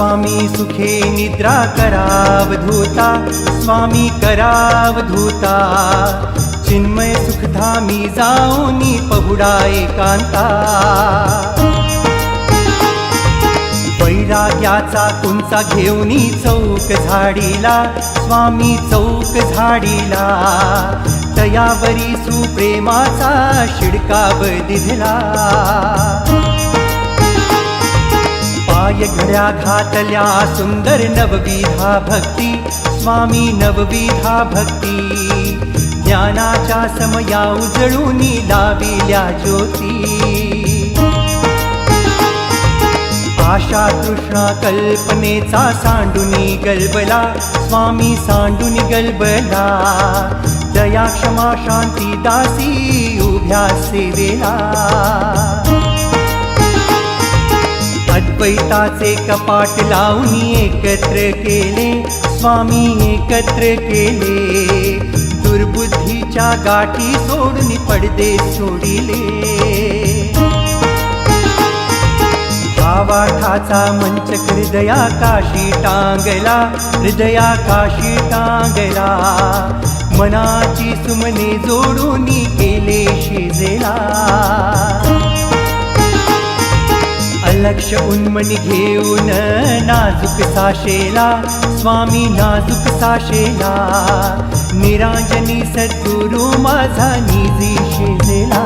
स्वामी सुखे निद्रा करावधूता स्वामी करावधूता चिन्मय सुखधामी जाऊनी पहुडा एकांता। वैराग्याचा कुंचा घेऊनी चौक झाडीला स्वामी चौक झाडीला। तयावरी सुप्रेमाचा शिडकाव दिधला। पाय घड्या घातल्या सुंदर नवविधा भक्ती स्वामी नवविधा भक्ती। ज्ञानाच्या समया उजळून लाविल्या ज्योती। आशा कृष्णा कल्पनेचा सांडुनी गलबला स्वामी सांडुनी गलबला। दया क्षमा शांती दासी उभ्या सेवेला। द्वैताचे कपाट लावून एकत्र केले. स्वामी एकत्र केले. दुर्बुद्धीच्या गाठी सोडून पडदे सोडिले. भावाठाचा मंच हृदया काशी टांगला. हृदया काशी टांगला. मनाची सुमने जोडून केले शिजेला. लक्ष उन्मनी घेऊन नाजूक साशेला स्वामी नाजूक साशेला. निरांजनी सद्गुरु माझा निजी शेजेला.